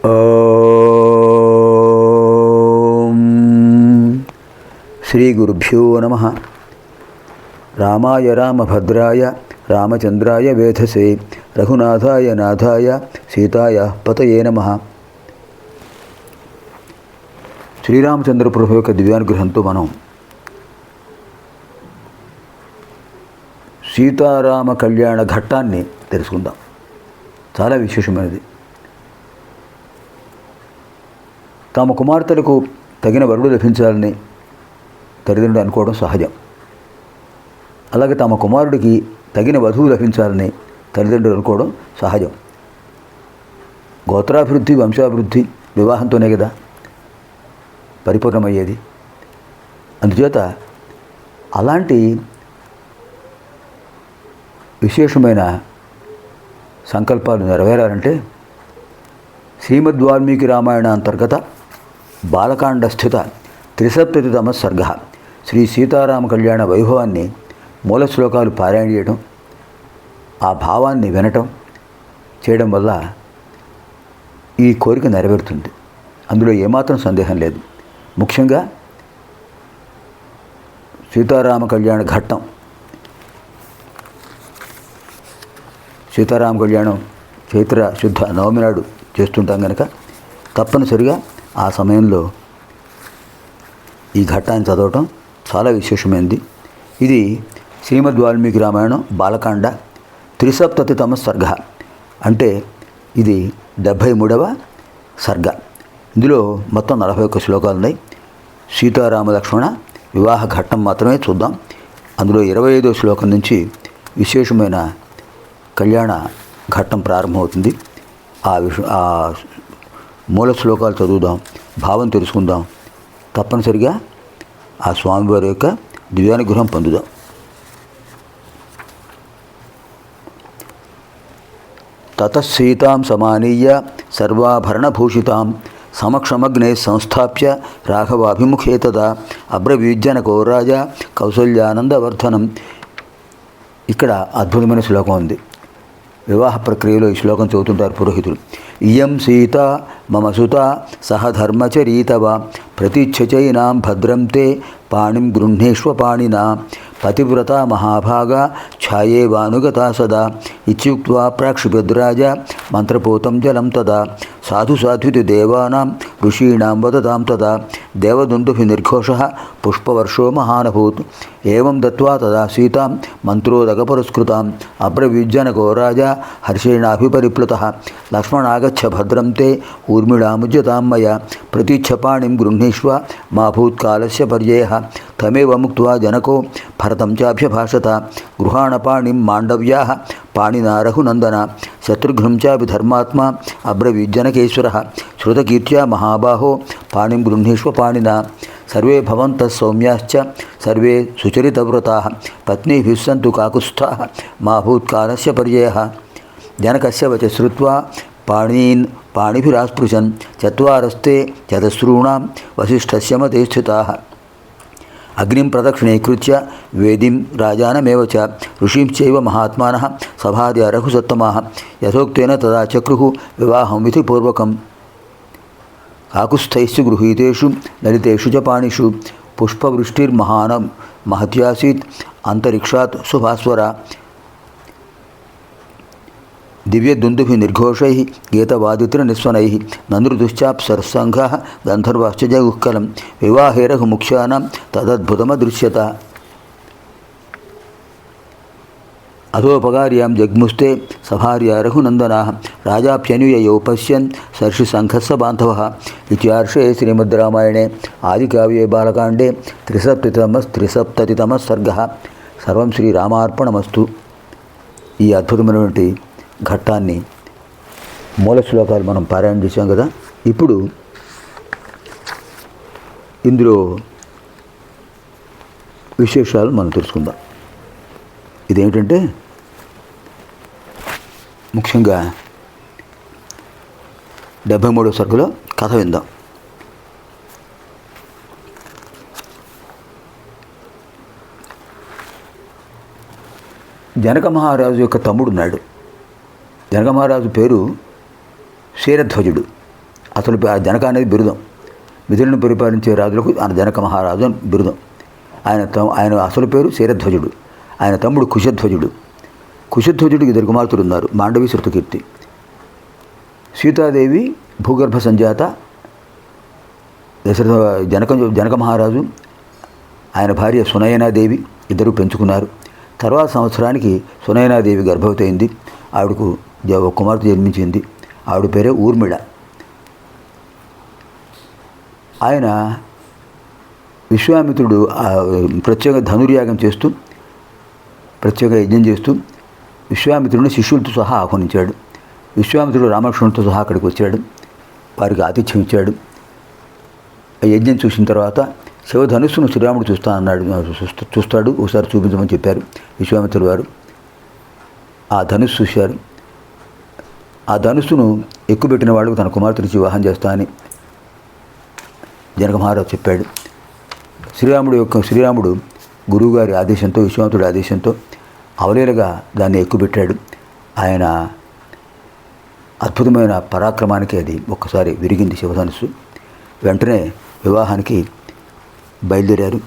శ్రీ గురుభ్యో నమ. రామాయ రామభద్రాయ రామచంద్రాయ వేధసే రఘునాథాయ నాథాయ సీతాయ పతయే నమ. శ్రీరామచంద్ర ప్రభు యొక్క దివ్యానుగ్రహంతో మనం సీతారామ కళ్యాణ ఘట్టాన్ని తెలుసుకుందాం. చాలా విశేషమైనది. తమ కుమార్తెలకు తగిన వరుడు లభించాలని తల్లిదండ్రులు అనుకోవడం సహజం. అలాగే తమ కుమారుడికి తగిన వధువు లభించాలని తల్లిదండ్రులు అనుకోవడం సహజం. గోత్రాభివృద్ధి వంశాభివృద్ధి వివాహంతోనే కదా పరిపూర్ణమయ్యేది. అందుచేత అలాంటి విశేషమైన సంకల్పాలు నెరవేరాలంటే శ్రీమద్ వాల్మీకి రామాయణ అంతర్గత బాలకాండ స్థిత త్రిసప్తతితమ సర్గ. శ్రీ సీతారామ కళ్యాణ వైభవాన్ని మూల శ్లోకాలు పారాయణ చేయడం ఆ భావాన్ని వినటం చేయడం వల్ల ఈ కోరిక నెరవేరుతుంది. అందులో ఏమాత్రం సందేహం లేదు. ముఖ్యంగా సీతారామ కళ్యాణ ఘట్టం. సీతారామ కళ్యాణం చైత్ర శుద్ధ నవమి నాడు చేస్తుంటాం కనుక తప్పనిసరిగా ఆ సమయంలో ఈ ఘట్టాన్ని చదవటం చాలా విశేషమైనది ఇది శ్రీమద్ వాల్మీకి రామాయణం బాలకాండ త్రిసప్తతితమ సర్గ. అంటే ఇది డెబ్భై మూడవ సర్గ. ఇందులో మొత్తం నలభై ఒక్క శ్లోకాలు ఉన్నాయి. సీతారామ లక్ష్మణ వివాహ ఘట్టం మాత్రమే చూద్దాం. అందులో ఇరవై ఐదో శ్లోకం నుంచి విశేషమైన కళ్యాణ ఘట్టం ప్రారంభమవుతుంది. ఆ విష ఆ మూల శ్లోకాలు చదువుదాం భావం తెలుసుకుందాం. తప్పనిసరిగా ఆ స్వామివారి యొక్క దివ్యానుగ్రహం పొందుదాం. తతసీతాం సమానీయ సర్వాభరణభూషితాం సమక్షమగ్నే సంస్థాప్య రాఘవాభిముఖే తదా అబ్రవీజ్జనకో కౌసల్యానందవర్ధనం. ఇక్కడ అద్భుతమైన శ్లోకం ఉంది. వివాహ ప్రక్రియలో ఈ శ్లోకం చదువుతుంటారు పురోహితులు. ఇయం సీత మమ సుత సహధర్మచరీతవ ప్రతిచ్ఛచైనాం భద్రం తే పాణిం గృహ్ణేష్వ పాణినా పతివ్రత మహాభాగా ఛాయేవానుగతా సదా ఇత్యుక్త్వా ప్రాక్షిభద్రాజ మంత్రపోతం జలం తదా. సాధు సాధ్వితి దేవానాం ఋషీణాం వదతాం తదా. దేవదుందుభి నిర్ఘోష పుష్పవర్షో మహానభూత్. ఏం దత్వా తదా సీతాం మంత్రోదగపురస్కృతాం. అబ్రవీజ్జనకో రాజా హర్షేణాభిపరిప్లుత. లక్ష్మణాగచ్చ భద్రం తే ఊర్మిళాముజ్యతాం మయ. ప్రతిచ్ఛపాణిం గృహ్ణీష్వ మా భూత్కాలస్య పర్యయ. తమేవ ముక్త్వా జనకో భరతం చాభ్యభాషత. గృహాణపాణిం మాండవ్యా. పాణినా రఘునందన शत्रुघ्नंचाधर्मात्मा अब्रवीज्जनकेश्वर श्रुतकीर्त्या महाबाहो, पाणि गृह्णीष्व पाणिना सर्वे भवन्तः सौम्याश्च, सर्वे सुचरितव्रताः, पत्नीभिः सन्तु काकुस्थाः, मा भूत्कालस्य पर्ययः। जनकस्य वच श्रुत्वा पाणीन् पाणिभिरास्पृशन्, चत्वारस्ते चतस्रूणां वसिष्ठस्य मते स्थिताः। అగ్నిం ప్రదక్షిణీకృత్య వేదిం రాజానమేవ చ ఋషీంశ్చైవ మహాత్మానः సభార్య రఘుసత్తమాः యథోక్తేన తదా చక్రుः వివాహం విధిపూర్వకం కాకుస్థైస్సు గృహీతేషు లలితేషు చ పాణిషు పుష్పవృష్టిర్మహానం మహత్యాసీత్ అంతరిక్షాత్ శుభాస్వర దివ్యదుందుభి నిర్ఘోషై గీతవాదితుల గీతవాదిత్రనిస్వనై నందృదుశ్చాప్సరసంఘ గంధర్వాశ్చ జగుఃకలం వివాహే రఘుముఖ్యానాం తదద్భుతమదృశ్యత అధోపకార్యాం జగ్ముస్తే సభార్య రఘునందనా రాజాప్యనుయయౌ పశ్యన్ సర్షిసంఘస్స బాంధవ ఇత్యార్షే శ్రీమద్ రామాయణే ఆదికావ్యే బాలకాండే త్రిసప్తితమ త్రిసప్తతితమ సర్గ సర్వం శ్రీరామార్పణమస్తు ఈ అద్భుతమైనటువంటి ఘట్టాన్ని మూల శ్లోకాలు మనం పారాయణ చేసాం కదా. ఇప్పుడు ఇందులో విశేషాలు మనం తెలుసుకుందాం. ఇదేమిటంటే ముఖ్యంగా డెబ్భై మూడో సరుకులో కథ విందాం. జనక మహారాజు యొక్క తమ్ముడు జనకమహారాజు మహారాజు పేరు క్షీరధ్వజుడు అసలు ఆ జనక అనేది బిరుదం. మిథులను పరిపాలించే రాజులకు ఆయన జనక మహారాజు అని బిరుదం. ఆయన ఆయన అసలు పేరు శీరధ్వజుడు. ఆయన తమ్ముడు కుశధ్వజుడు. కుశధ్వజుడికి ఇద్దరు కుమార్తెలు ఉన్నారు మాండవి శృతకీర్తి. సీతాదేవి భూగర్భ సంజాత దశరథ జనక జనక మహారాజు ఆయన భార్య సునయనాదేవి ఇద్దరు పెంచుకున్నారు. తర్వాత సంవత్సరానికి సునయనాదేవి గర్భవతి అయింది. ఆవిడకు ఒక కుమార్తె జన్మించింది. ఆవిడ పేరే ఊర్మిళ. ఆయన విశ్వామిత్రుడు ప్రత్యేక ధనుర్యాగం చేస్తూ ప్రత్యేక యజ్ఞం చేస్తూ విశ్వామిత్రుడిని శిష్యులతో సహా ఆహ్వానించాడు. విశ్వామిత్రుడు రామకృష్ణుడితో సహా అక్కడికి వచ్చాడు. వారికి ఆతిథ్యం ఇచ్చాడు. ఆ యజ్ఞం చూసిన తర్వాత శివధనుస్సును శ్రీరాముడు చూస్తా అన్నాడు. చూస్తాడు. ఒకసారి చూపించమని చెప్పారు విశ్వామిత్రుడు వారు ఆ ధనుస్సు చూశారు. ఆ ధనుస్సును ఎక్కుపెట్టిన వాడు తన కుమార్తెనిచ్చి వివాహం చేస్తా అని జనక మహారాజు చెప్పాడు. శ్రీరాముడు యొక్క శ్రీరాముడు గురువుగారి ఆదేశంతో విశ్వామిత్రుడి ఆదేశంతో అవలేలగా దాన్ని ఎక్కుపెట్టాడు. ఆయన అద్భుతమైన పరాక్రమానికి అది ఒక్కసారి విరిగింది శివధనుస్సు వెంటనే వివాహానికి బయలుదేరారు.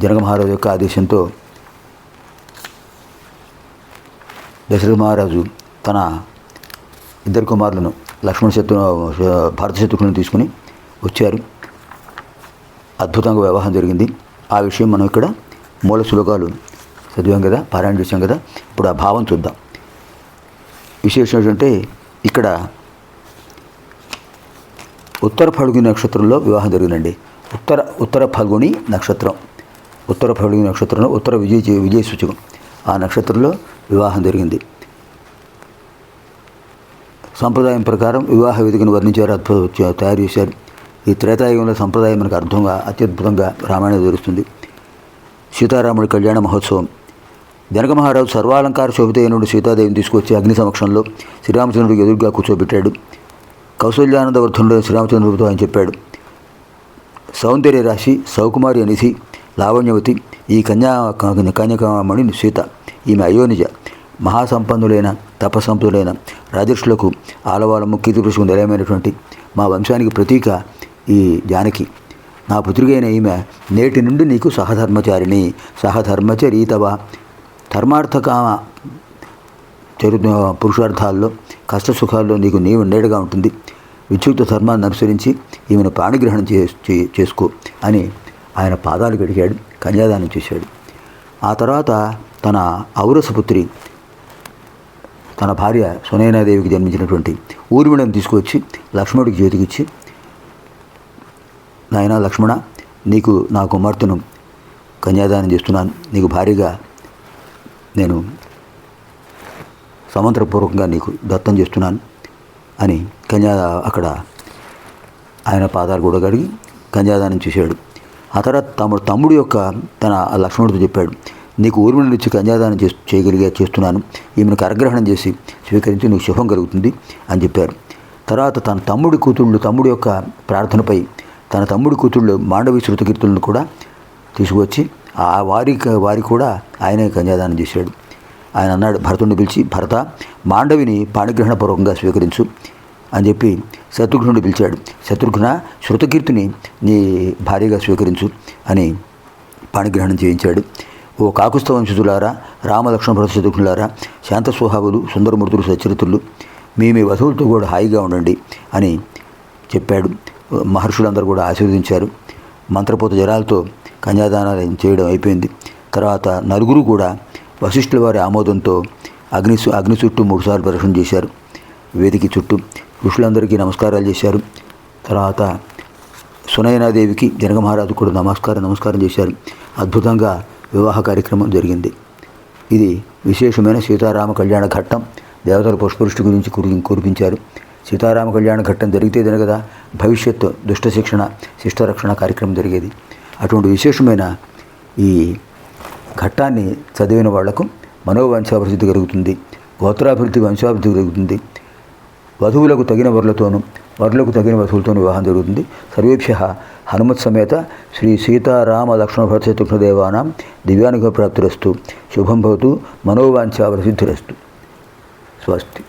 జనక మహారాజు యొక్క ఆదేశంతో దశరథ మహారాజు తన ఇద్దరు కుమారులను లక్ష్మణ శత్రు భారత శత్రుఘ్నులను తీసుకుని వచ్చారు. అద్భుతంగా వివాహం జరిగింది. ఆ విషయం మనం ఇక్కడ మూల శ్లోకాలు చదివాం కదా పారాయణ చేశాం కదా. ఇప్పుడు ఆ భావం చూద్దాం. విశేషం ఏంటంటే ఇక్కడ ఉత్తర ఫల్గుని నక్షత్రంలో వివాహం జరిగిందండి. ఉత్తర ఉత్తర ఫల్గుని నక్షత్రం. ఉత్తర ఫల్గుని నక్షత్రంలో ఉత్తర విజయ విజయ సూచకం. ఆ నక్షత్రంలో వివాహం జరిగింది. సంప్రదాయం ప్రకారం వివాహ వేదికను వర్ణించారు అద్భుత తయారు చేశారు. ఈ త్రేతాయుగంలో సంప్రదాయం మనకు అర్థంగా అత్యద్భుతంగా రామాయణం వివరిస్తుంది. సీతారాముడి కళ్యాణ మహోత్సవం. జనక మహారాజు సర్వాలంకార శోభితైనడు సీతాదేవిని తీసుకొచ్చి అగ్ని సమక్షంలో శ్రీరామచంద్రుడికి ఎదురుగా కూర్చోబెట్టాడు. కౌశల్యానందవర్ధనుడు శ్రీరామచంద్రుడితో ఆయన చెప్పాడు. సౌందర్య రాశి సౌకుమారి అనిసి లావణ్యవతి ఈ కన్యా కన్యకామణి సీత ఈమె అయోనిజ. మహాసంపన్నులైన తపసంపన్నులైన రాజర్షులకు ఆలవాలము కీర్తిపురుషుకు నిలయమైనటువంటి మా వంశానికి ప్రతీక ఈ జానకి. నా పుత్రికైన ఈమె నేటి నుండి నీకు సహధర్మచారిణి. సహధర్మచరీతవ. ధర్మార్థకామ చరు పురుషార్థాల్లో కష్టసుఖాల్లో నీకు నీవు నీడగా ఉంటుంది. విచ్యుక్త ధర్మాన్ని అనుసరించి ఈమెను ప్రాణిగ్రహణం చే చే- చేసుకో అని ఆయన పాదాలు గడిగాడు కన్యాదానం చేశాడు. ఆ తర్వాత తన ఔరసపుత్రి తన భార్య సునయనాదేవికి జన్మించినటువంటి ఊర్మిళను తీసుకువచ్చి లక్ష్మణుడికి చేతికిచ్చి నాయన లక్ష్మణ నీకు నా కుమార్తెను కన్యాదానం చేస్తున్నాను. నీకు భారీగా నేను సమంత్రపూర్వకంగా నీకు దత్తం చేస్తున్నాను అని కన్యా అక్కడ ఆయన పాదాలు కూడా కడిగి కన్యాదానం చేశాడు. ఆ తర్వాత తమ్ముడు తమ్ముడు యొక్క తన లక్ష్మణుడితో చెప్పాడు నీకు ఊర్మిళ నుంచి కన్యాదానం చేస్తూ చేయగలిగే చేస్తున్నాను. ఈమెను కరగ్రహణం చేసి స్వీకరించి నీకు శుభం కలుగుతుంది అని చెప్పారు. తర్వాత తన తమ్ముడి కూతుళ్ళు తమ్ముడి యొక్క ప్రార్థనపై తన తమ్ముడి కూతుళ్ళు మాండవి శృతకీర్తులను కూడా తీసుకువచ్చి ఆ వారి వారి కూడా ఆయనే కన్యాదానం చేశాడు. ఆయన అన్నాడు భరతుడిని పిలిచి భరత మాండవిని పాణిగ్రహణపూర్వకంగా స్వీకరించు అని చెప్పి శత్రుఘ్నుడు పిలిచాడు. శత్రుఘ్న శృతకీర్తిని నీ భార్యగా స్వీకరించు అని పాణిగ్రహణం చేయించాడు. ఓ కాకుస్థ వంశజులారా రామలక్ష్మణ భరత శాంత స్వభావులు సుందరమూర్తులు సచరితులు మీ మీ వసూలతో కూడా హాయిగా ఉండండి అని చెప్పాడు. మహర్షులందరూ కూడా ఆశీర్వదించారు. మంత్రపోత జరాలతో కన్యాదానాలు చేయడం అయిపోయింది. తర్వాత నలుగురు కూడా వశిష్ఠుల వారి ఆమోదంతో అగ్ని అగ్ని చుట్టూ మూడుసార్లు ప్రదర్శన చేశారు. వేదిక చుట్టూ ఋషులందరికీ నమస్కారాలు చేశారు. తర్వాత సునయనాదేవికి జనగ మహారాజు కూడా నమస్కారం నమస్కారం చేశారు. అద్భుతంగా వివాహ కార్యక్రమం జరిగింది. ఇది విశేషమైన సీతారామ కళ్యాణ ఘట్టం. దేవతల పుష్పవృష్టి గురించి కురి కురిపించారు. సీతారామ కళ్యాణ ఘట్టం జరిగితేనే కదా భవిష్యత్తు దుష్ట శిక్షణ శిష్టరక్షణ కార్యక్రమం జరిగేది. అటువంటి విశేషమైన ఈ ఘట్టాన్ని చదివిన వాళ్ళకు మనోవంశాభివృద్ధి కలుగుతుంది. గోత్రాభివృద్ధి వంశాభివృద్ధి కలుగుతుంది. వధువులకు తగిన వరులతోనూ వరులకు తగిన వధువులతోనూ వివాహం జరుగుతుంది. సర్వేభ్య హనుమత్ సమేత శ్రీ సీతారామ లక్ష్మణ భరత శత్రుఘ్నదేవానాం దివ్యానుగ ప్రాప్తిరస్తు. శుభం భవతు. మనోవాంఛా ప్రసిద్ధిరస్తు స్వస్తి.